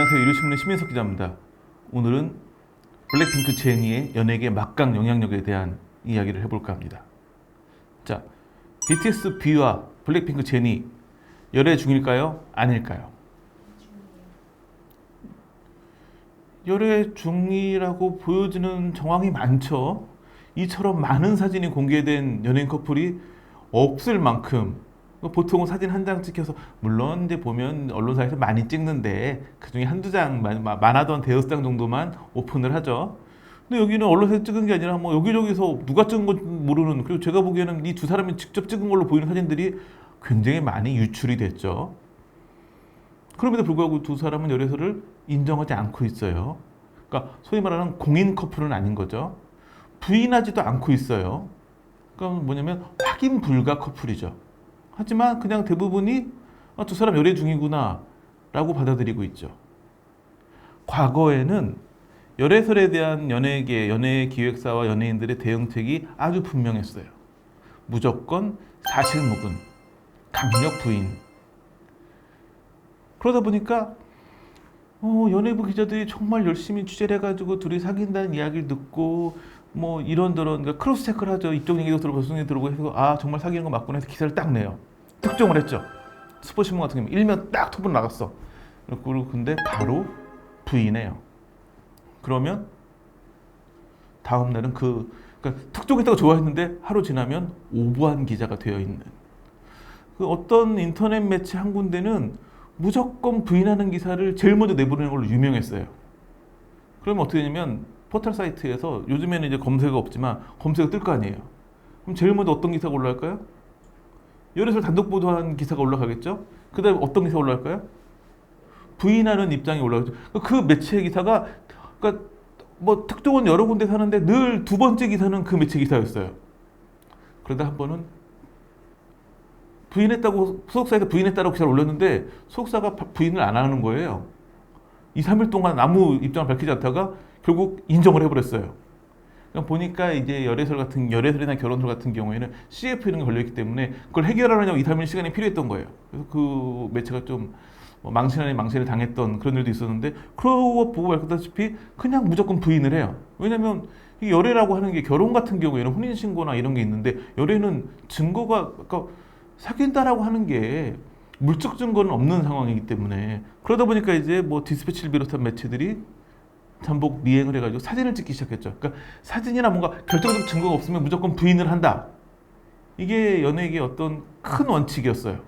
안녕하세요. 유료신문의 심인석 기자입니다. 오늘은 블랙핑크 제니의 연예계 막강 영향력에 대한 이야기를 해볼까 합니다. 자, BTS B와 블랙핑크 제니 열애 중일까요? 아닐까요? 열애 중이라고 보여지는 정황이 많죠. 이처럼 많은 사진이 공개된 연예인 커플이 없을 만큼 보통은 사진 한 장 찍혀서 물론 이제 보면 언론사에서 많이 찍는데 그 중에 한두 장 많- 많아던 대여섯 장 정도만 오픈을 하죠. 근데 여기는 언론사에서 찍은 게 아니라 뭐 여기저기서 누가 찍은 건지 모르는 그리고 제가 보기에는 이 두 사람이 직접 찍은 걸로 보이는 사진들이 굉장히 많이 유출이 됐죠. 그럼에도 불구하고 두 사람은 열애설을 인정하지 않고 있어요. 그러니까 소위 말하는 공인 커플은 아닌 거죠. 부인하지도 않고 있어요. 그러니까 뭐냐면 확인 불가 커플이죠. 하지만 그냥 대부분이 아, 두 사람 열애 중이구나 라고 받아들이고 있죠. 과거에는 열애설에 대한 연예계, 연예 기획사와 연예인들의 대응책이 아주 분명했어요. 무조건 사실무근, 강력 부인. 그러다 보니까 어, 연예부 기자들이 정말 열심히 취재를 해가지고 둘이 사귄다는 이야기를 듣고 뭐 이런저런 그러니까 크로스 체크를 하죠. 이쪽 얘기도 들어보고 저쪽 얘기도 들어보고 해서 아 정말 사귀는 거 맞구나 해서 기사를 딱 내요. 특종을 했죠. 스포츠신문 같은 경우 일면 딱 톱으로 나갔어. 그리고 근데 바로 부인해요. 그러면 다음 날은 그 그러니까 특종했다고 좋아했는데 하루 지나면 오부한 기자가 되어 있는 그 어떤 인터넷 매체 한 군데는 무조건 부인하는 기사를 제일 먼저 내보내는 걸로 유명했어요. 그러면 어떻게 되냐면 포털 사이트에서 요즘에는 이제 검색어 없지만 검색어 뜰 거 아니에요. 그럼 제일 먼저 어떤 기사가 올라갈까요? 열애설 단독 보도한 기사가 올라가겠죠. 그다음에 어떤 기사가 올라갈까요? 부인하는 입장이 올라가죠. 그 매체 기사가 그러니까 뭐 특종은 여러 군데 사는데 늘 두 번째 기사는 그 매체 기사였어요. 그러다 한 번은 부인했다고 소속사에서 부인했다고 기사를 올렸는데 소속사가 바- 부인을 안 하는 거예요. 2, 3일 동안 아무 입장을 밝히지 않다가 결국 인정을 해버렸어요. 그러니까 보니까 이제 열애설 같은 열애설이나 결혼설 같은 경우에는 CF 이런 게 걸려있기 때문에 그걸 해결하려고 2, 3일 시간이 필요했던 거예요. 그래서 그 매체가 좀뭐 망신 아닌 망신을 당했던 그런 일도 있었는데 그러고 보고 밝혔다시피 그냥 무조건 부인을 해요. 왜냐면 이 열애라고 하는 게 결혼 같은 경우에는 혼인 신고나 이런 게 있는데 열애는 증거가 그러니까 사귄다라고 하는 게 물적 증거는 없는 상황이기 때문에 그러다 보니까 이제 뭐 디스패치를 비롯한 매체들이 잠복 미행을 해가지고 사진을 찍기 시작했죠. 그러니까 사진이나 뭔가 결정적 증거가 없으면 무조건 부인을 한다. 이게 연예계 어떤 큰 원칙이었어요.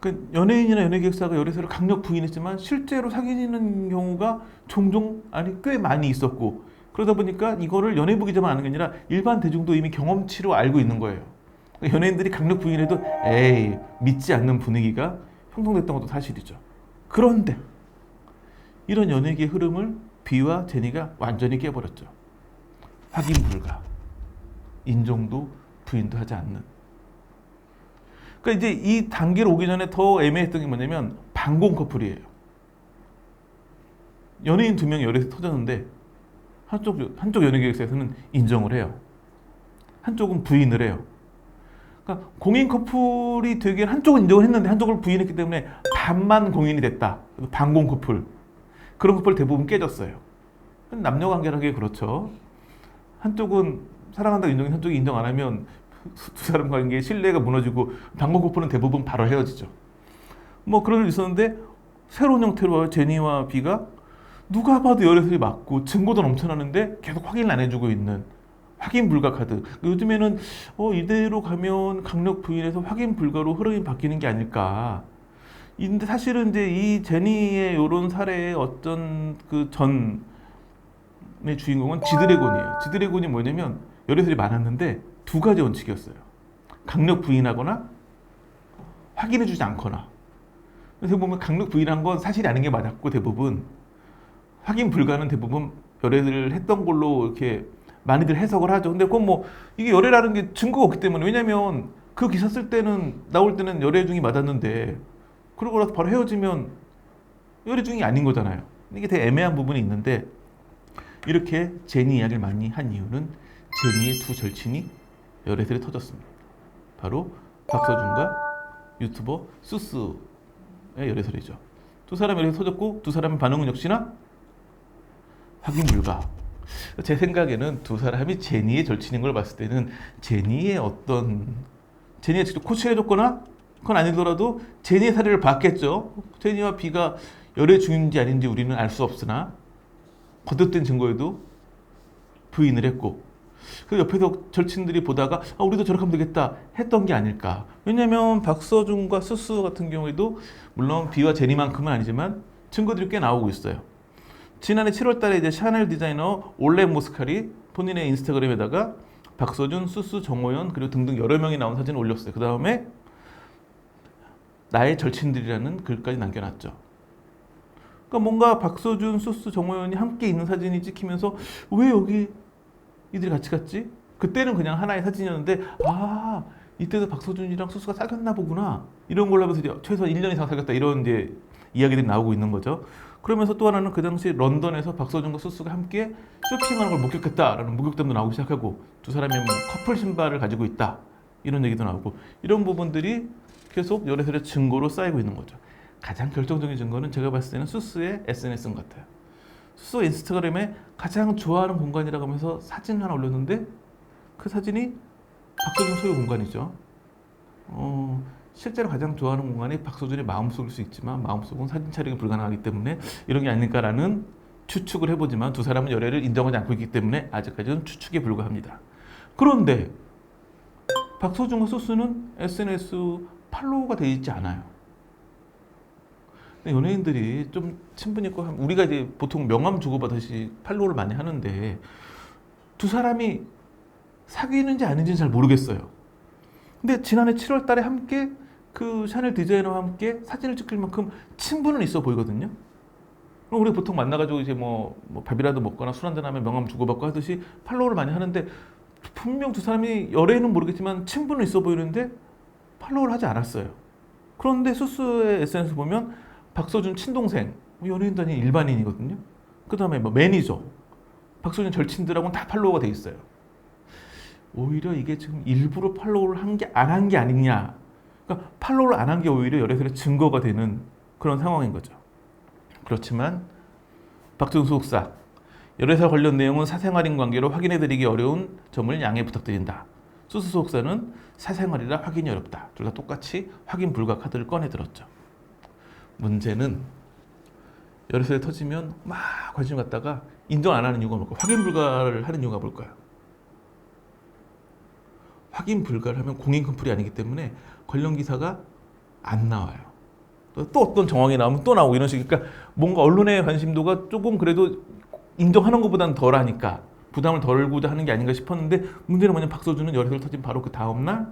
그 연예인이나 연예기획사가 열애설을 강력 부인했지만 실제로 사귀는 경우가 종종 아니 꽤 많이 있었고 그러다 보니까 이거를 연예부 기자만 아는 게 아니라 일반 대중도 이미 경험치로 알고 있는 거예요. 그러니까 연예인들이 강력 부인해도 에이 믿지 않는 분위기가 형성됐던 것도 사실이죠. 그런데 이런 연예계의 흐름을 비와 제니가 완전히 깨버렸죠. 확인 불가. 인정도 부인도 하지 않는. 그러니까 이제 이 단계로 오기 전에 더 애매했던 게 뭐냐면 반공 커플이에요. 연예인 두 명이 열애서 터졌는데 한쪽 한쪽 연예 기획사에서는 인정을 해요. 한쪽은 부인을 해요. 그러니까 공인 커플이 되기엔 한쪽은 인정을 했는데 한쪽을 부인했기 때문에 반만 공인이 됐다. 반공 커플. 그런 커플 대부분 깨졌어요. 남녀 관계라는 게 그렇죠. 한쪽은 사랑한다고 인정해 한쪽이 인정 안 하면 두 사람 관계의 신뢰가 무너지고 반공 커플은 대부분 바로 헤어지죠. 뭐 그런 일 있었는데 새로운 형태로 제니와 비가 누가 봐도 열애설이 맞고 증거도 넘쳐나는데 계속 확인을 안 해주고 있는 확인 불가 카드. 요즘에는 어, 이대로 가면 강력 부인에서 확인 불가로 흐름이 바뀌는 게 아닐까. 근데 사실은 이제 이 제니의 이런 사례의 어떤 그 전의 주인공은 지드래곤이에요. 지드래곤이 뭐냐면 열애설이 많았는데 두 가지 원칙이었어요. 강력 부인하거나 확인해주지 않거나. 그래서 보면 강력 부인한 건 사실이 아닌 게 맞았고 대부분 확인 불가는 대부분 열애를 했던 걸로 이렇게 많이들 해석을 하죠. 근데 그건 뭐 이게 열애라는 게 증거가 없기 때문에 왜냐면 그 기사 쓸 때는 나올 때는 열애 중이 맞았는데 그러고 나서 바로 헤어지면 열애 중이 아닌 거잖아요. 이게 되게 애매한 부분이 있는데 이렇게 제니 이야기를 많이 한 이유는 제니의 두 절친이 열애설이 터졌습니다. 바로 박서준과 유튜버 수스의 열애설이죠. 두 사람이 이렇게 터졌고 두 사람의 반응은 역시나 확인 불가. 제 생각에는 두 사람이 제니의 절친인 걸 봤을 때는 제니의 어떤 제니가 직접 코치를 해줬거나 그건 아니더라도 제니의 사례를 봤겠죠. 제니와 비가 열애 중인지 아닌지 우리는 알 수 없으나 거듭된 증거에도 부인을 했고 그 옆에서 절친들이 보다가 아, 우리도 저렇게 하면 되겠다 했던 게 아닐까. 왜냐하면 박서준과 수수 같은 경우에도 물론 비와 제니만큼은 아니지만 증거들이 꽤 나오고 있어요. 지난해 7월달에 이제 샤넬 디자이너 올레 모스칼이 본인의 인스타그램에다가 박서준, 수수, 정호연 그리고 등등 여러 명이 나온 사진을 올렸어요. 그 다음에 나의 절친들이라는 글까지 남겨놨죠. 그러니까 뭔가 박서준, 수수, 정호연이 함께 있는 사진이 찍히면서 왜 여기 이들이 같이 갔지? 그때는 그냥 하나의 사진이었는데 아 이때도 박서준이랑 수수가 사귀었나 보구나 이런 걸로 하면서 최소 1년 이상 사귀었다 이런 이제 이야기들이 나오고 있는 거죠. 그러면서 또 하나는 그 당시 런던에서 박서준과 수수가 함께 쇼핑하는 걸 목격했다라는 목격담도 나오기 시작하고 두 사람이 뭐 커플 신발을 가지고 있다 이런 얘기도 나오고 이런 부분들이 계속 열애설의 증거로 쌓이고 있는 거죠. 가장 결정적인 증거는 제가 봤을 때는 수스의 SNS인 것 같아요. 수스가 인스타그램에 가장 좋아하는 공간이라고 하면서 사진을 하나 올렸는데 그 사진이 박서준 소유 공간이죠. 어, 실제로 가장 좋아하는 공간이 박서준의 마음속일 수 있지만 마음속은 사진 촬영이 불가능하기 때문에 이런 게 아닐까라는 추측을 해보지만 두 사람은 열애를 인정하지 않고 있기 때문에 아직까지는 추측에 불과합니다. 그런데 박서준과 소스는 SNS 팔로우가 되어 있지 않아요. 연예인들이 좀 친분 있고 우리가 이제 보통 명함 주고받듯이 팔로우를 많이 하는데 두 사람이 사귀는지 아닌지는 잘 모르겠어요. 근데 지난해 7월 달에 함께 그 샤넬 디자이너와 함께 사진을 찍을 만큼 친분은 있어 보이거든요. 그럼 우리 보통 만나가지고 이제 뭐, 뭐 밥이라도 먹거나 술 한잔 하면 명함 주고받고 하듯이 팔로우를 많이 하는데 분명 두 사람이 열애는 모르겠지만 친분은 있어 보이는데 팔로우를 하지 않았어요. 그런데 수수의 SNS 보면 박서준 친동생, 뭐 연예인도 아닌 일반인이거든요. 그 다음에 뭐 매니저, 박서준 절친들하고는 다 팔로우가 돼 있어요. 오히려 이게 지금 일부러 팔로우를 한 게 안 한 게 아니냐. 그러니까 팔로우를 안 한 게 오히려 열애설의 증거가 되는 그런 상황인 거죠. 그렇지만 박준 소속사 열애설 관련 내용은 사생활인 관계로 확인해드리기 어려운 점을 양해 부탁드린다. 수수 소속사는 사생활이라 확인이 어렵다. 둘 다 똑같이 확인 불가 카드를 꺼내 들었죠. 문제는 열애설이 터지면 막 관심 갖다가 인정 안 하는 이유가 뭘까? 확인 불가를 하는 이유가 뭘까요? 확인 불가를 하면 공인 컴플이 아니기 때문에 관련 기사가 안 나와요. 또, 또 어떤 정황이 나오면 또 나오고 이런 식이니까 뭔가 언론의 관심도가 조금 그래도 인정하는 것보다는 덜하니까 부담을 덜고자 하는 게 아닌가 싶었는데 문제는 뭐냐면 박서준은 열애설 터진 바로 그 다음 날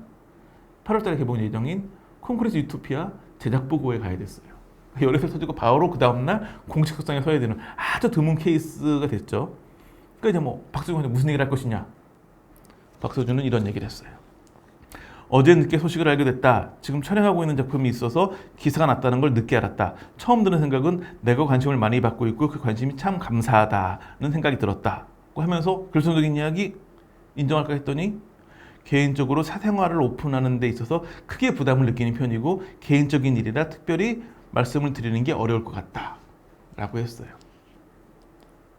8월달에 개봉 예정인 콘크리트 유토피아 제작 보고에 가야 됐어요. 열애설 터지고 바로 그 다음 날 공식 석상에 서야 되는 아주 드문 케이스가 됐죠. 그러니까 이제 뭐 박서준한테 무슨 얘기를 할 것이냐. 박서준은 이런 얘기를 했어요. 어제 늦게 소식을 알게 됐다. 지금 촬영하고 있는 작품이 있어서 기사가 났다는 걸 늦게 알았다. 처음 드는 생각은 내가 관심을 많이 받고 있고 그 관심이 참 감사하다는 생각이 들었다. 하면서 결정적인 이야기 인정할까 했더니 개인적으로 사생활을 오픈하는 데 있어서 크게 부담을 느끼는 편이고 개인적인 일이라 특별히 말씀을 드리는 게 어려울 것 같다. 라고 했어요.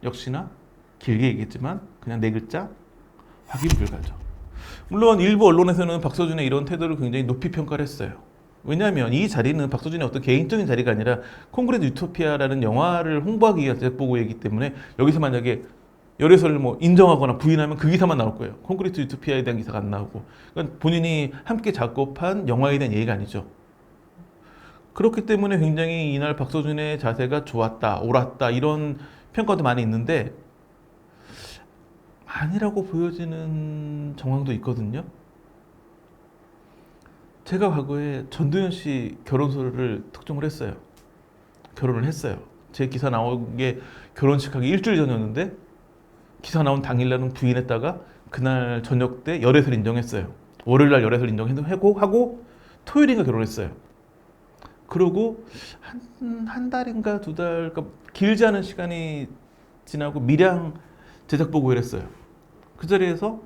역시나 길게 얘기했지만 그냥 네 글자 확인 불가죠. 물론 일부 언론에서는 박서준의 이런 태도를 굉장히 높이 평가를 했어요. 왜냐하면 이 자리는 박서준의 어떤 개인적인 자리가 아니라 콘크리트 유토피아라는 영화를 홍보하기 위한 제작보고이기 때문에 여기서 만약에 열애설을 뭐 인정하거나 부인하면 그 기사만 나올 거예요. 콘크리트 유토피아에 대한 기사가 안 나오고. 그러니까 본인이 함께 작업한 영화에 대한 얘기가 아니죠. 그렇기 때문에 굉장히 이날 박서준의 자세가 좋았다, 옳았다 이런 평가도 많이 있는데 아니라고 보여지는 정황도 있거든요. 제가 과거에 전도연 씨 결혼소를 특종을 했어요. 결혼을 했어요. 제 기사 나온 게 결혼식 하기 일주일 전이었는데 기사 나온 당일날은 부인했다가 그날 저녁 때 열애설 인정했어요. 월요일 날 열애설 인정하고 하고 토요일인가 결혼했어요. 그러고 한, 한 달인가 두 달, 그러니까 길지 않은 시간이 지나고 밀양 제작 보고를 했어요. 그 자리에서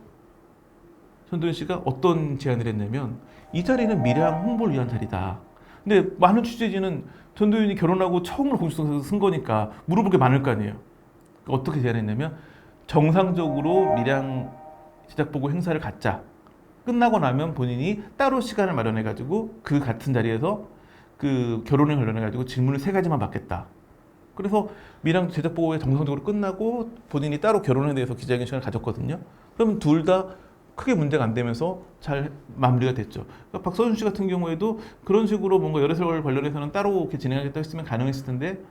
전도연 씨가 어떤 제안을 했냐면 이 자리는 밀양 홍보를 위한 자리다. 근데 많은 취재진은 전도연이 결혼하고 처음으로 공식성에서 쓴 거니까 물어볼 게 많을 거 아니에요. 그러니까 어떻게 제안했냐면 정상적으로 밀양 제작보고 행사를 갖자. 끝나고 나면 본인이 따로 시간을 마련해 가지고 그 같은 자리에서 그 결혼에 관련해 가지고 질문을 세 가지만 받겠다. 그래서 밀양 제작 보고회 정상적으로 끝나고 본인이 따로 결혼에 대해서 기자회견 시간을 가졌거든요. 그러면 둘 다 크게 문제가 안 되면서 잘 마무리가 됐죠. 그러니까 박서준 씨 같은 경우에도 그런 식으로 뭔가 열애설 관련해서는 따로 이렇게 진행하겠다 했으면 가능했을 텐데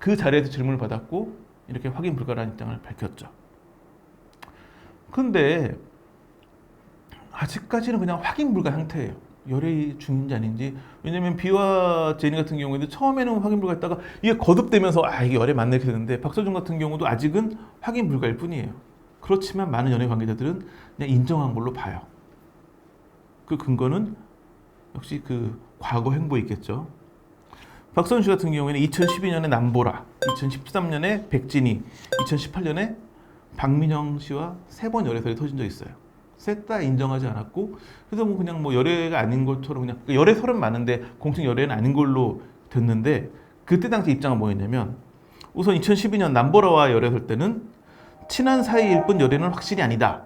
그 자리에서 질문을 받았고 이렇게 확인 불가라는 입장을 밝혔죠. 근데 아직까지는 그냥 확인 불가 상태예요. 열애 중인지 아닌지. 왜냐면 비와 제니 같은 경우에도 처음에는 확인 불가했다가 이게 거듭되면서 아 이게 열애 맞네 이렇게 되는데 박서준 같은 경우도 아직은 확인 불가일 뿐이에요. 그렇지만 많은 연애 관계자들은 그냥 인정한 걸로 봐요. 그 근거는 역시 그 과거 행보에 있겠죠. 씨 같은 경우에는 2012년에 남보라, 2013년에 백진희, 2018년에 박민영 씨와 세 번 열애설이 터진 적 있어요. 셋 다 인정하지 않았고 그래서 뭐 그냥 뭐 열애가 아닌 것처럼 그냥 그러니까 열애설은 많은데 공식 열애는 아닌 걸로 됐는데 그때 당시 입장은 뭐였냐면 우선 2012년 남보라와 열애설 때는 친한 사이일 뿐 열애는 확실히 아니다.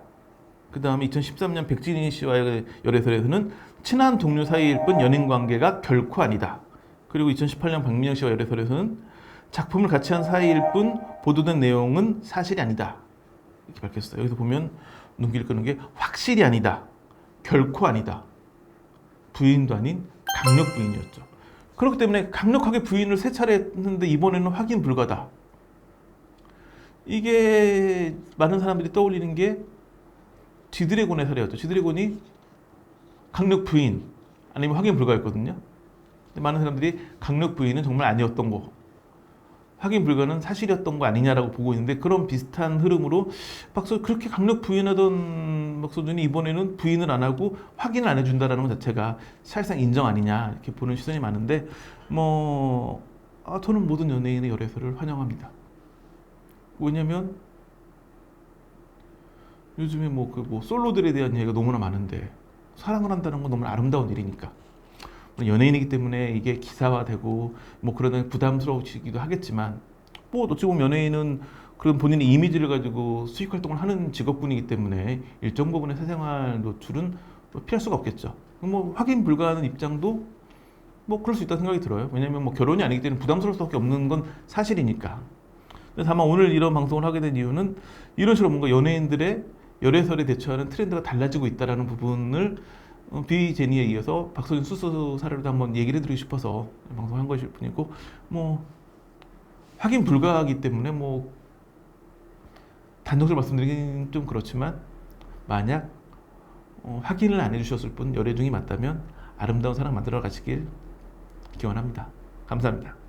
그 다음에 2013년 백진희 씨와의 열애설에서는 친한 동료 사이일 뿐 연인 관계가 결코 아니다. 그리고 2018년 박민영 씨와 열애설에서는 작품을 같이 한 사이일 뿐 보도된 내용은 사실이 아니다. 이렇게 밝혔어요. 여기서 보면 눈길 끄는 게 확실히 아니다. 결코 아니다. 부인도 아닌 강력 부인이었죠. 그렇기 때문에 강력하게 부인을 세 차례 했는데 이번에는 확인 불가다. 이게 많은 사람들이 떠올리는 게 지드래곤의 사례였죠. 지드래곤이 강력 부인 아니면 확인 불가였거든요. 많은 사람들이 강력 부인은 정말 아니었던 거, 확인 불가는 사실이었던 거 아니냐라고 보고 있는데 그런 비슷한 흐름으로 박서 그렇게 강력 부인하던 박서준이 이번에는 부인을 안 하고 확인을 안 해준다라는 것 자체가 사실상 인정 아니냐 이렇게 보는 시선이 많은데 뭐 아, 저는 모든 연예인의 열애설을 환영합니다. 왜냐면 요즘에 뭐 그 뭐 솔로들에 대한 얘기가 너무나 많은데 사랑을 한다는 건 너무 아름다운 일이니까 연예인이기 때문에 이게 기사화되고 뭐 그러다 부담스러우시기도 하겠지만 뭐 어찌 보면 연예인은 그런 본인의 이미지를 가지고 수익 활동을 하는 직업군이기 때문에 일정 부분의 사생활 노출은 뭐 피할 수가 없겠죠. 뭐 확인 불가하는 입장도 뭐 그럴 수 있다 생각이 들어요. 왜냐하면 뭐 결혼이 아니기 때문에 부담스러울 수밖에 없는 건 사실이니까. 다만 오늘 이런 방송을 하게 된 이유는 이런 식으로 뭔가 연예인들의 열애설에 대처하는 트렌드가 달라지고 있다라는 부분을 어, 비제니에 이어서 박서준 수수 사례로도 한번 얘기를 해드리고 싶어서 방송한 것일 뿐이고 뭐 확인 불가하기 때문에 뭐 단독으로 말씀드리긴 좀 그렇지만 만약 어, 확인을 안 해주셨을 뿐 열애 중이 맞다면 아름다운 사랑 만들어 가시길 기원합니다. 감사합니다.